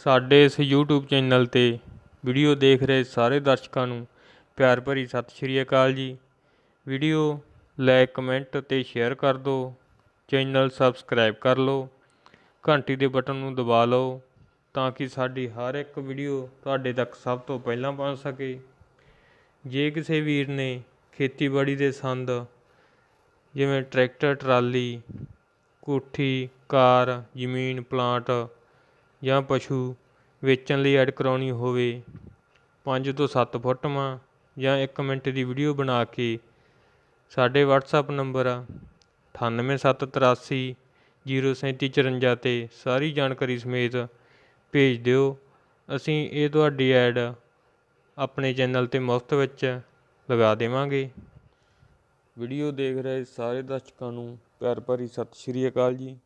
ਸਾਡੇ ਇਸ YouTube channel 'ਤੇ ਵੀਡੀਓ ਦੇਖ ਰਹੇ ਸਾਰੇ ਦਰਸ਼ਕਾਂ ਨੂੰ ਪਿਆਰ ਭਰੀ ਸਤਿ ਸ਼੍ਰੀ ਅਕਾਲ ਜੀ। ਵੀਡੀਓ ਲਾਈਕ ਕਮੈਂਟ ਅਤੇ ਸ਼ੇਅਰ ਕਰ ਦਿਓ, ਚੈਨਲ ਸਬਸਕ੍ਰਾਈਬ ਕਰ ਲਓ, ਘੰਟੀ ਦੇ ਬਟਨ ਨੂੰ ਦਬਾ ਲਓ ਤਾਂ ਕਿ ਸਾਡੀ ਹਰ ਇੱਕ ਵੀਡੀਓ ਤੁਹਾਡੇ ਤੱਕ ਸਭ ਤੋਂ ਪਹਿਲਾਂ ਪਹੁੰਚ ਸਕੇ। ਜੇ ਕਿਸੇ ਵੀਰ ਨੇ ਖੇਤੀਬਾੜੀ ਦੇ ਸੰਦ ਜਿਵੇਂ ਟਰੈਕਟਰ, ਟਰਾਲੀ, ਕੋਠੀ, ਕਾਰ, ਜ਼ਮੀਨ, ਪਲਾਂਟ ਜਾਂ ਪਸ਼ੂ ਵੇਚਣ ਲਈ ਐਡ ਕਰਵਾਉਣੀ ਹੋਵੇ, ਪੰਜ ਤੋਂ ਸੱਤ ਫੋਟੋਆਂ ਜਾਂ ਇੱਕ ਮਿੰਟ ਦੀ ਵੀਡੀਓ ਬਣਾ ਕੇ, ਸਾਡੇ ਵਟਸਐਪ ਨੰਬਰ 98783 03754 ਤੇ ਸਾਰੀ ਜਾਣਕਾਰੀ ਸਮੇਤ ਭੇਜ ਦਿਓ। ਅਸੀਂ ਇਹ ਤੁਹਾਡੀ ਐਡ ਆਪਣੇ ਚੈਨਲ ਤੇ ਮੁਫਤ ਵਿੱਚ ਲਗਾ ਦੇਵਾਂਗੇ। ਵੀਡੀਓ ਦੇਖ ਰਹੇ ਸਾਰੇ ਦਰਸ਼ਕਾਂ ਨੂੰ ਪਿਆਰ ਭਰੀ ਸਤਿ ਸ਼੍ਰੀ ਅਕਾਲ ਜੀ।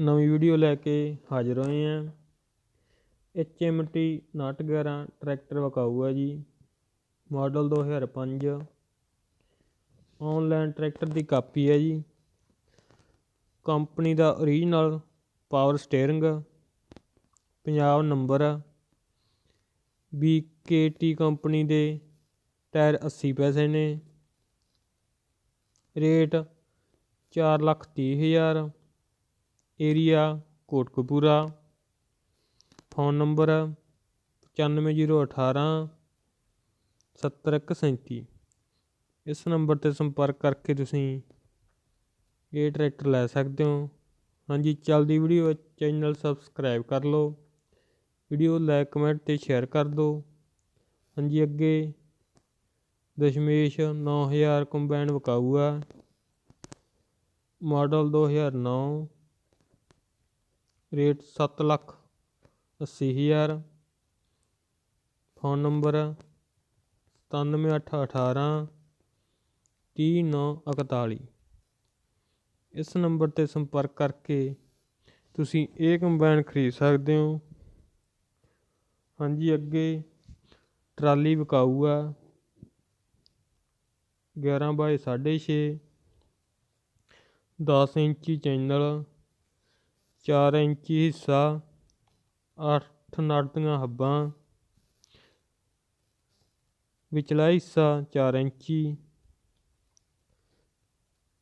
ਨਵੀਂ ਵੀਡੀਓ ਲੈ ਕੇ ਹਾਜ਼ਰ ਹੋਏ ਹਾਂ। ਐਚ ਐਮ ਟੀ 911 ਟਰੈਕਟਰ ਵਕਾਊ ਹੈ ਜੀ। ਮਾਡਲ 2005 ਆਨਲਾਈਨ ਟਰੈਕਟਰ ਦੀ ਕਾਪੀ ਹੈ ਜੀ। ਕੰਪਨੀ ਦਾ original power steering Punjab number BKT company ਦੇ ਟਾਇਰ 80 ਪੈਸੇ ਨੇ। ਰੇਟ ਚਾਰ ਲੱਖ ਤੀਹ ਹਜ਼ਾਰ। ਏਰੀਆ ਕੋਟਕਪੂਰਾ ਫੋਨ ਨੰਬਰ ਪਚਾਨਵੇਂ ਜੀਰੋ ਅਠਾਰਾਂ ਸੱਤਰ ਇੱਕ ਸੈਂਤੀ ਇਸ ਨੰਬਰ 'ਤੇ ਸੰਪਰਕ ਕਰਕੇ ਤੁਸੀਂ ਇਹ ਟਰੈਕਟਰ ਲੈ ਸਕਦੇ ਹੋ। ਹਾਂਜੀ, ਚੱਲਦੀ ਵੀਡੀਓ ਚੈਨਲ ਸਬਸਕ੍ਰਾਈਬ ਕਰ ਲਓ। ਵੀਡੀਓ ਲਾਈਕ, ਕਮੈਂਟ ਤੇ ਸ਼ੇਅਰ ਕਰ ਦਿਓ। ਹਾਂਜੀ, ਅੱਗੇ ਦਸ਼ਮੇਸ਼ 9000 ਕੰਬਾਈਨ ਵਿਕਾਊ ਆ। ਮਾਡਲ 2009 ਰੇਟ ਸੱਤ ਲੱਖ 80 ਹਜ਼ਾਰ। ਫੋਨ ਨੰਬਰ 97818 30941 ਇਸ ਨੰਬਰ ਤੇ ਸੰਪਰਕ ਕਰਕੇ ਤੁਸੀਂ ਇਹ ਕੰਬਾਈਨ ਖਰੀਦ ਸਕਦੇ ਹੋ। ਹਾਂਜੀ, ਅੱਗੇ ਟਰਾਲੀ ਵਿਕਾਊ ਆ 11 ਬਾਏ 6.5 10 ਇੰਚੀ ਚੈਨਲ। 4 ਇੰਚੀ ਹਿੱਸਾ 8 ਨਟ ਦੀਆਂ ਹੱਬਾਂ, ਵਿਚਲਾ ਹਿੱਸਾ 4 ਇੰਚੀ,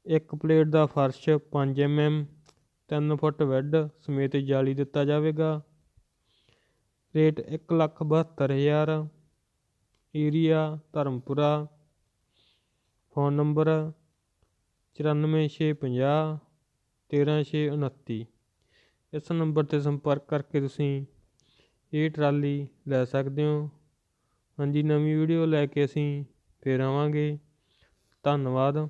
ਇੱਕ ਪਲੇਟ ਦਾ ਫਰਸ਼ 5 mm 3 ਫੁੱਟ ਵੈੱਡ ਸਮੇਤ ਜਾਲੀ ਦਿੱਤਾ ਜਾਵੇਗਾ। Rate 172000 area Dharampura, phone number 94650 13629 ਇਸ ਨੰਬਰ ਤੇ ਸੰਪਰਕ ਕਰਕੇ ਤੁਸੀਂ ਇਹ ਟਰਾਲੀ ਲੈ ਸਕਦੇ ਹੋ। ਹਾਂਜੀ, ਨਵੀਂ ਵੀਡੀਓ ਲੈ ਕੇ ਅਸੀਂ ਫਿਰ ਆਵਾਂਗੇ। ਧੰਨਵਾਦ।